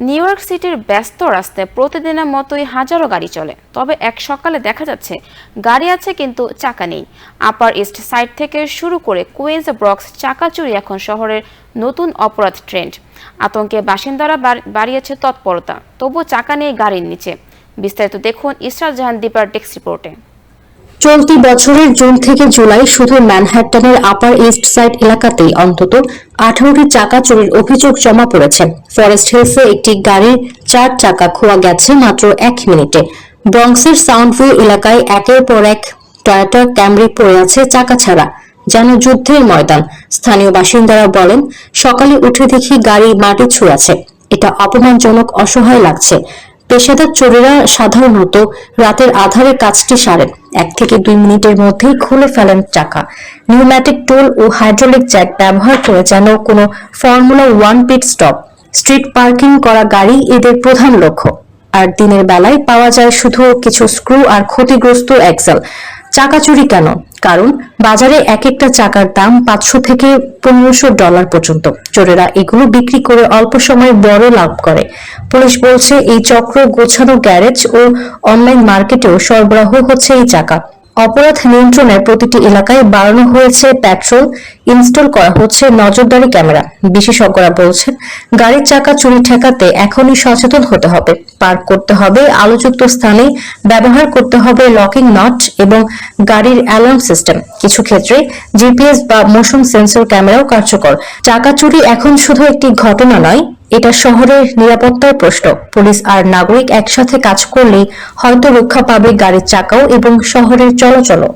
New York সিটির ব্যস্ত রাস্তায় প্রতিদিনের মতোই হাজারো গাড়ি চলে। তবে এক সকালে দেখা যাচ্ছে, গাড়ি আছে কিন্তু চাকা নেই। আপার ইস্ট সাইড থেকে শুরু করে কুইন্স ব্রক্স চাকা চুরি এখন শহরের নতুন অপরাধ ট্রেন্ড। আতঙ্কে বাসিন্দারা বাড়- বাড়িয়েছে তৎপরতা। তবু চাকা নেই গাড়ির নিচে। বিস্তারিত দেখুন ইসরাত জাহান দীপার ডেস্ক রিপোর্টে। চলতি বছরের জুন থেকে জুলাই শুধু ম্যানহাটনের আপার ইস্ট সাইড এলাকাতেই অন্তত আঠারোটি চাকা চুরির অভিযোগ জমা পড়েছে। ফরেস্ট হিলসে একটি গাড়ির চার চাকা খোয়া গেছে মাত্র এক মিনিটে। ব্রঙ্কসের সাউন্ডভিউ এলাকায় একের পর এক টয়োটা ক্যামরি পড়ে আছে চাকা ছাড়া, যেন যুদ্ধের ময়দান। স্থানীয় বাসিন্দারা বলেন, সকালে উঠে দেখি গাড়ি মাটি ছুঁড়াছে এটা অপমানজনক, অসহায় লাগছে। পেশাদার চোরেরা সাধারণত রাতের আধারে কাজটি সারেন। এক থেকে দুই মিনিটের মধ্যেই খুলে ফেলেন চাকা। নিউম্যাটিক টুল ও হাইড্রোলিক জ্যাক ব্যবহার করে যেন কোনো formula one pit stop, street parking করা গাড়ি এদের প্রধান লক্ষ্য। আর দিনের বেলায় পাওয়া যায় শুধু কিছু স্ক্রু আর ক্ষতিগ্রস্ত এক্সেল। চাকা চুরি কেন? কারণ বাজারে এক একটা চাকার দাম পাঁচশো থেকে পনেরোশো ডলার পর্যন্ত। চোরেরা এগুলো বিক্রি করে অল্প সময়ে বড় লাভ করে। পুলিশ বলছে, এই চক্র গোছানো গ্যারেজ ও অনলাইন মার্কেটেও সরবরাহ হচ্ছে এই চাকা। অপরাধ নিয়ন্ত্রণের প্রতিটি এলাকায় বাড়ানো হয়েছে পেট্রোল, ইনস্টল করা হচ্ছে নজরদারি ক্যামেরা। বিশেষজ্ঞরা বলছেন, গাড়ির চাকা, চুরি ঠেকাতে এখনই সচেতন হতে হবে। পার্ক করতে হবে আলোযুক্ত স্থানে ব্যবহার করতে হবে লকিং নট এবং গাড়ির অ্যালার্ম সিস্টেম। কিছু ক্ষেত্রে জিপিএস বা মোশন সেন্সর ক্যামেরাও কার্যকর। চাকা চুরি এখন শুধু একটি ঘটনা নয় এটা শহরের নিরাপত্তার প্রশ্ন। পুলিশ আর নাগরিক একসাথে কাজ করলে হয়তো রক্ষা পাবে গাড়ির চাকাও এবং শহরের চলাচলও।